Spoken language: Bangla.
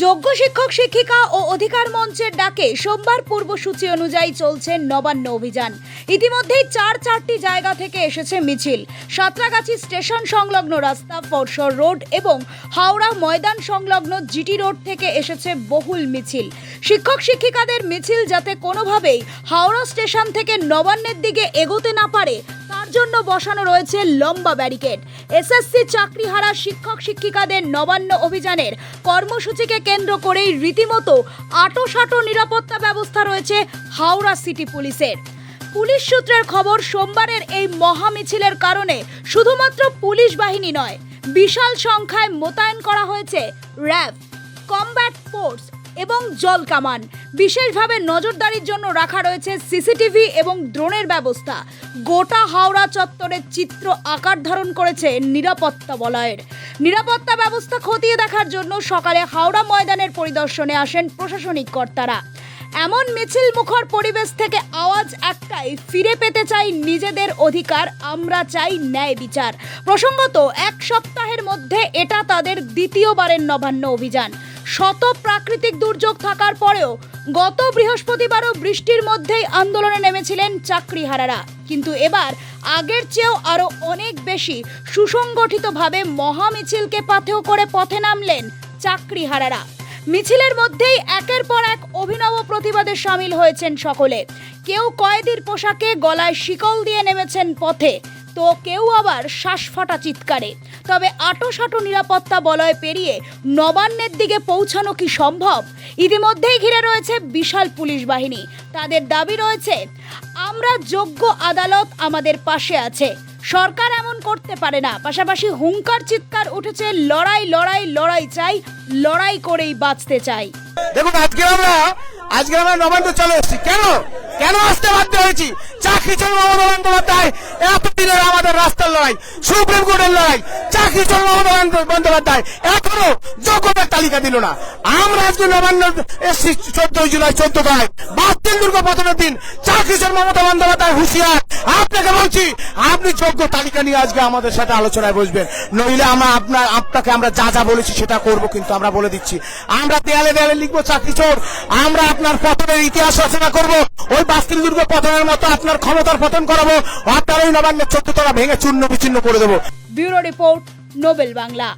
শিক্ষক, শিক্ষিকা ও অধিকার মঞ্চের ডাকে সোমবার পূর্বসূচি অনুযায়ী চলছে নবান্ন অভিযান। ইতিমধ্যেই চার চারটি জায়গা থেকে এসেছে মিছিল। সাঁতরাগাছি স্টেশন সংলগ্ন রাস্তা, ফরসর রোড এবং হাওড়া ময়দান সংলগ্ন জিটি রোড থেকে এসেছে বহুল মিছিল। শিক্ষক, শিক্ষিকাদের মিছিল যাতে কোনোভাবেই হাওড়া স্টেশন থেকে নবান্নের দিকে এগোতে না পারে জন্য বসানো রয়েছে লম্বা ব্যারিকেড। এসএসসি চাকরিহারা শিক্ষক শিক্ষিকাদের নবান্ন অভিযানের কর্মসূচিকে কেন্দ্র করেই রীতিমতো আটোসাটো নিরাপত্তা ব্যবস্থা রয়েছে হাওড়া সিটি পুলিশের। পুলিশ সূত্রের খবর, সোমবারের এই মহা মিছিলের কারণে শুধুমাত্র পুলিশ বাহিনী নয়, বিশাল সংখ্যায় মোতায়েন করা হয়েছে র্যাব, কমব্যাট ফোর্স এবং জল কামান। বিশেষভাবে নজরদারির জন্য রাখা রয়েছে সিসিটিভি এবং ড্রোনের ব্যবস্থা। গোটা হাওড়া চত্বরের চিত্র আকার ধারণ করেছে নিরাপত্তা বলয়ের। নিরাপত্তা ব্যবস্থা খতিয়ে দেখার জন্য সকালে হাওড়া ময়দানের পরিদর্শনে আসেন প্রশাসনিক কর্তারা। এমন মিছিল মুখর পরিবেশ থেকে আওয়াজ একটাই, ফিরে পেতে চাই নিজেদের অধিকার, আমরা চাই ন্যায় বিচার। প্রসঙ্গত, এক সপ্তাহের মধ্যে এটা তাদের দ্বিতীয়বারের নবান্ন অভিযান। শত প্রাকৃতিক দুর্যোগ থাকার পরেও গত বৃহস্পতিবারও বৃষ্টির মধ্যেই আন্দোলনে নেমেছিলেন চাকরিহারারা। কিন্তু এবার আগের চেয়েও আরও অনেক বেশি সুসংগঠিতভাবে মহা মিছিলকে পাথেয় করে পথে নামলেন চাকরিহারারা। মিছিলের মধ্যেই একের পর এক অভিনব প্রতিবাদে সামিল হয়েছেন সকলে। কেউ কয়েদির পোশাকে গলায় শিকল দিয়ে নেমেছেন পথে। তো কেউ আবার শ্বাসফাটা চিৎকারে। তবে আটোসাটো নিরাপত্তা বলয় পেরিয়ে নবান্নের দিকে পৌঁছানো কি সম্ভব? ইতিমধ্যেই ঘিরে রয়েছে বিশাল পুলিশ বাহিনী। তাদের দাবি রয়েছে, আমরা যোগ্য আদালত আমাদের পাশে আছে। সরকার এমন করতে পারে না। পাশাপাশি হুঙ্কার চিৎকার উঠেছে, লড়াই লড়াই লড়াই চাই, লড়াই করেই বাঁচতে চাই। দেখুন আজকে আমরা আজকে আমরা নবান্ন চলে এসেছি। কেন? কেন আসতে বাধ্য হয়েছি? চাকরি চল মমতা বন্দ্যোপাধ্যায়। এতদিনের আমাদের রাস্তার লড়াই, সুপ্রিম কোর্টের লড়াই, চাকরি চল মমতা বন্দ্যোপাধ্যায়। এখনও যোগ্যতার তালিকা দিল না। আমরা আজকে নবান্ন, এসছি চোদ্দই জুলাই, চোদ্দ বাতিল দুর্গ প্রথমের দিন চাকরি চল মমতা বন্দ্যোপাধ্যায় হুঁশিয়ার। আপনাকে বলছি, আপনি যোগ্য তালিকা নিয়ে আজকে আমাদের সাথে আলোচনায় বসবেন। নইলে আমরা আপনার, আপনাকে আমরা যা যা বলেছি সেটা করব, কিন্তু আমরা বলে দিচ্ছি। আমরা দেয়ালে দেয়ালে লিখব চাকরি চোর। আমরা আপনার পতনের ইতিহাস রচনা করব। ওই বাস্তিল দুর্গ পতনের মতো আপনার ক্ষমতার পতন করাবো আপনার এই নবান্নের চোদ্দ তারা ভেঙে চূর্ণ বিচ্ছিন্ন করে দেবো। Bureau report, Nobel Bangla.